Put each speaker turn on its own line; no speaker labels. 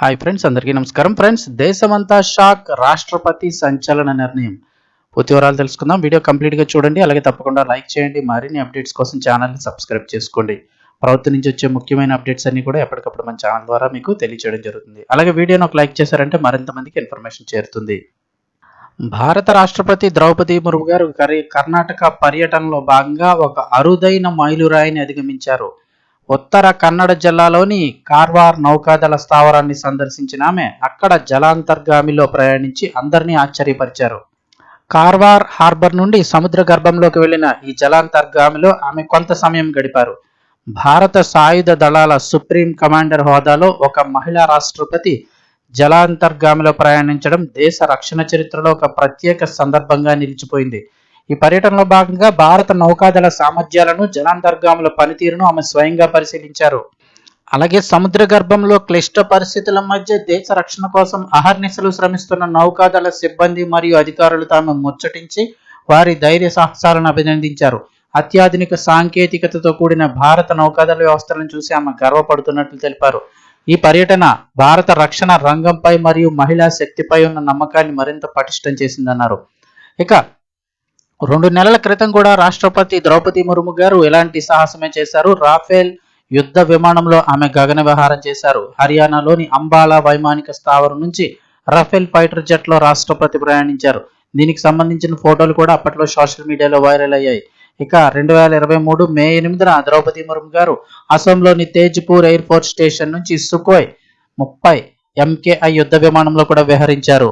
Hi friends అందరికీ నమస్కారం. Friends దేశమంతా షాక్ రాష్ట్రపతి సంచలన నిర్ణయం. పూర్తి వివరాలు తెలుసుకుందాం. వీడియో కంప్లీట్గా చూడండి. అలాగే తప్పకుండా లైక్ చేయండి. మరిన్ని అప్డేట్స్ కోసం ఛానల్ని సబ్స్క్రైబ్ చేసుకోండి. ప్రభుత్వం నుంచి వచ్చే ముఖ్యమైన అప్డేట్స్ అన్ని కూడా ఎప్పటికప్పుడు మన ఛానల్ ద్వారా మీకు తెలియచేయడం జరుగుతుంది. అలాగే వీడియోని ఒక లైక్ చేశారంటే మరింత మందికి ఇన్ఫర్మేషన్ చేరుతుంది. భారత రాష్ట్రపతి ద్రౌపది ముర్ము గారు కర్ణాటక పర్యటనలో భాగంగా ఒక అరుదైన మైలురాయిని అధిగమించారు. ఉత్తర కన్నడ జిల్లాలోని కార్వార్ నౌకాదళ స్థావరాన్ని సందర్శించిన ఆమె అక్కడ జలాంతర్గామిలో ప్రయాణించి అందరినీ ఆశ్చర్యపరిచారు. కార్వార్ హార్బర్ నుండి సముద్ర గర్భంలోకి వెళ్ళిన ఈ జలాంతర్గామిలో ఆమె కొంత సమయం గడిపారు. భారత సాయుధ దళాల సుప్రీం కమాండర్ హోదాలో ఒక మహిళా రాష్ట్రపతి జలాంతర్గామిలో ప్రయాణించడం దేశ రక్షణ చరిత్రలో ఒక ప్రత్యేక సందర్భంగా నిలిచిపోయింది. ఈ పర్యటనలో భాగంగా భారత నౌకాదళ సామర్థ్యాలను జలాంతర్గాముల పనితీరును ఆమె స్వయంగా పరిశీలించారు. అలాగే సముద్ర గర్భంలో క్లిష్ట పరిస్థితుల మధ్య దేశ రక్షణ కోసం అహర్నిశలు శ్రమిస్తున్న నౌకాదళ సిబ్బంది మరియు అధికారులు తాము ముచ్చటించి వారి ధైర్య సాహసాలను అభినందించారు. అత్యాధునిక సాంకేతికతతో కూడిన భారత నౌకాదళ వ్యవస్థలను చూసి ఆమె గర్వపడుతున్నట్లు తెలిపారు. ఈ పర్యటన భారత రక్షణ రంగంపై మరియు మహిళా శక్తిపై ఉన్న నమ్మకాన్ని మరింత పటిష్టం చేసిందన్నారు. ఇక రెండు నెలల క్రితం కూడా రాష్ట్రపతి ద్రౌపది ముర్ము గారు ఎలాంటి సాహసమే చేశారు? రాఫేల్ యుద్ధ విమానంలో ఆమె గగన విహారం చేశారు. హర్యానాలోని అంబాలా వైమానిక స్థావరం నుంచి రఫేల్ ఫైటర్ జెట్లో రాష్ట్రపతి ప్రయాణించారు. దీనికి సంబంధించిన ఫోటోలు కూడా అప్పట్లో సోషల్ మీడియాలో వైరల్ అయ్యాయి. ఇక రెండు వేల ఇరవై మూడు మే ఎనిమిదిన ద్రౌపది ముర్ము గారు అసోంలోని తేజ్పూర్ ఎయిర్ ఫోర్స్ స్టేషన్ నుంచి సుకోయ్ ముప్పై ఎంకేఐ యుద్ధ విమానంలో కూడా విహరించారు.